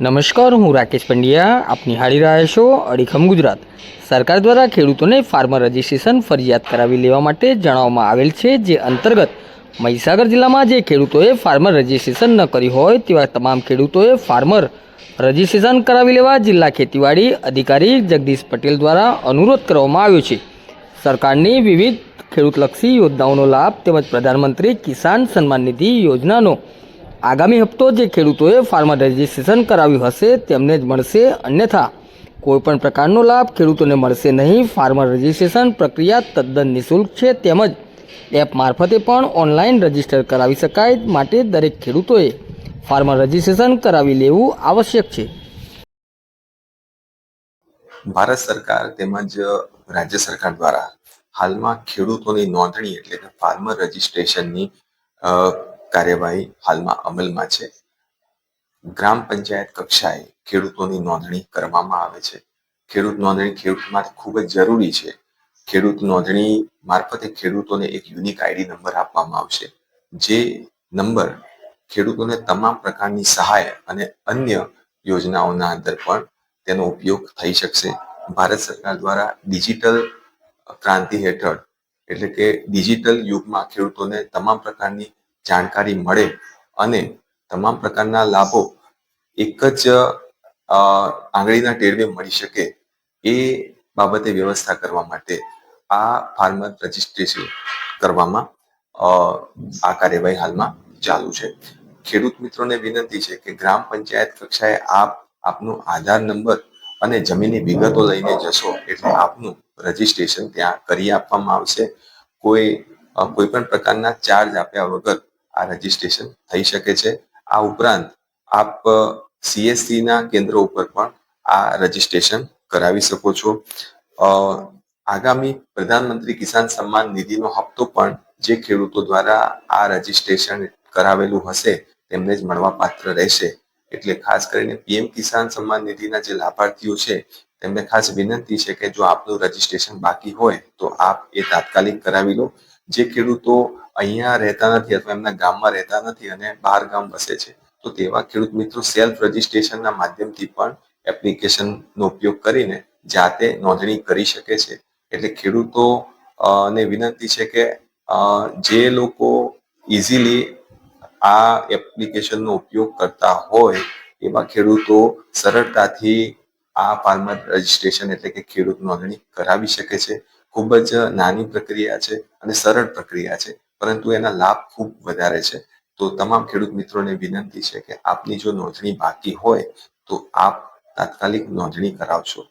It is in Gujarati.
નમસ્કાર, હું રાકેશ પંડ્યા. આપ નિહાળી રહ્યા છો અડીખમ ગુજરાત. સરકાર દ્વારા ખેડૂતોને ફાર્મર રજિસ્ટ્રેશન ફરજિયાત કરાવી લેવા માટે જણાવવામાં આવેલ છે જે અંતર્ગત મહીસાગર જિલ્લામાં જે ખેડૂતોએ ફાર્મર રજિસ્ટ્રેશન ન કર્યું હોય તેવા તમામ ખેડૂતોએ ફાર્મર રજિસ્ટ્રેશન કરાવી લેવા જિલ્લા ખેતીવાડી અધિકારી જગદીશ પટેલ દ્વારા અનુરોધ કરવામાં આવ્યો છે. સરકારની વિવિધ ખેડૂતલક્ષી યોજનાઓનો લાભ તેમજ પ્રધાનમંત્રી કિસાન સન્માન નિધિ યોજનાનો આગામી હપ્તો જે ખેડૂતોએ ફાર્મર રજિસ્ટ્રેશન કરાવ્યું હશે, તેમને જ મળશે. અન્યથા, કોઈપણ પ્રકારનો લાભ ખેડૂતોને મળશે નહીં. ફાર્મર રજિસ્ટ્રેશન પ્રક્રિયા તદ્દન નિઃશુલ્ક છે. તેમજ એપ મારફતે પણ ઓનલાઈન રજિસ્ટર કરાવી શકાય. માટે દરેક ખેડૂતોએ ફાર્મર રજિસ્ટ્રેશન કરાવી લેવું આવશ્યક છે. ભારત સરકાર તેમજ રાજ્ય સરકાર દ્વારા હાલમાં ખેડૂતોની નોંધણી એટલે કે ફાર્મર રજિસ્ટ્રેશનની કાર્યવાહી હાલમાં અમલમાં છે. ગ્રામ પંચાયત કક્ષાએ ખેડૂતોની નોંધણી કરવામાં આવે છે. ખેડૂત નોંધણી ખેડૂત માટે ખૂબ જ જરૂરી છે. ખેડૂત નોંધણી મારફતે ખેડૂતોને એક યુનિક આઈડી નંબર આપવામાં આવશે. જે નંબર ખેડૂતોને તમામ પ્રકારની સહાય અને અન્ય યોજનાઓના અંદર પણ તેનો ઉપયોગ થઈ શકશે. ભારત સરકાર દ્વારા ડિજિટલ ક્રાંતિ હેઠળ, એટલે કે ડિજિટલ યુગમાં ખેડૂતોને તમામ પ્રકારની જાણકારી મળે અને તમામ પ્રકારના લાભો એક જ આંગળીના ટેરવે મળી શકે એ બાબતે વ્યવસ્થા કરવા માટે આ ફાર્મર રજિસ્ટ્રેશન કરવામાં આ કાર્યવાહી હાલમાં ચાલુ છે. ખેડૂત મિત્રોને વિનંતી છે કે ગ્રામ પંચાયત કક્ષાએ આપ, આપનું આધાર નંબર અને જમીનની વિગતો લઈને જશો એટલે આપનું રજિસ્ટ્રેશન ત્યાં કરી આપવામાં આવશે. કોઈ કોઈ પણ પ્રકારના ચાર્જ આપ્યા વગર આ રજીસ્ટ્રેશન થઈ શકે છે. આ ઉપરાંત આપ સીએસસી ના કેન્દ્રો ઉપર પણ આ રજીસ્ટ્રેશન કરાવી શકો છો. આગામી પ્રધાનમંત્રી કિસાન સન્માન નિધિનો હપ્તો પણ જે ખેડૂતો દ્વારા આ રજીસ્ટ્રેશન કરાવેલું હશે, તેમને જ મળવા પાત્ર રહેશે. એટલે ખાસ કરીને પીએમ કિસાન સન્માન નિધિના જે લાભાર્થીઓ છે, તેમને ખાસ વિનંતી છે કે જો આપનું રજીસ્ટ્રેશન બાકી હોય, તો આપ એ તાત્કાલિક કરાવી લો. જે ખેડૂતો અહીંયા રહેતા નથી અથવા એમના ગામમાં રહેતા નથી અને બહાર ગામ વસે છે, તો તેવા ખેડૂત મિત્રો સેલ્ફ રજિસ્ટ્રેશનના માધ્યમથી પણ એપ્લિકેશનનો ઉપયોગ કરીને જાતે નોંધણી કરી શકે છે. એટલે ખેડૂતો ને વિનંતી છે કે જે લોકો ઇઝીલી આ એપ્લિકેશનનો ઉપયોગ કરતા હોય, એવા ખેડૂતો સરળતાથી આ ફાર્મર રજિસ્ટ્રેશન એટલે કે ખેડૂત નોંધણી કરાવી શકે છે. ખૂબ જ નાની પ્રક્રિયા છે અને સરળ પ્રક્રિયા છે, પરંતુ એના લાભ ખૂબ વધારે છે. તો તમામ ખેડૂત મિત્રોને વિનંતી છે કે આપની જો નોંધણી બાકી હોય, તો આપ તાત્કાલિક નોંધણી કરાવશો.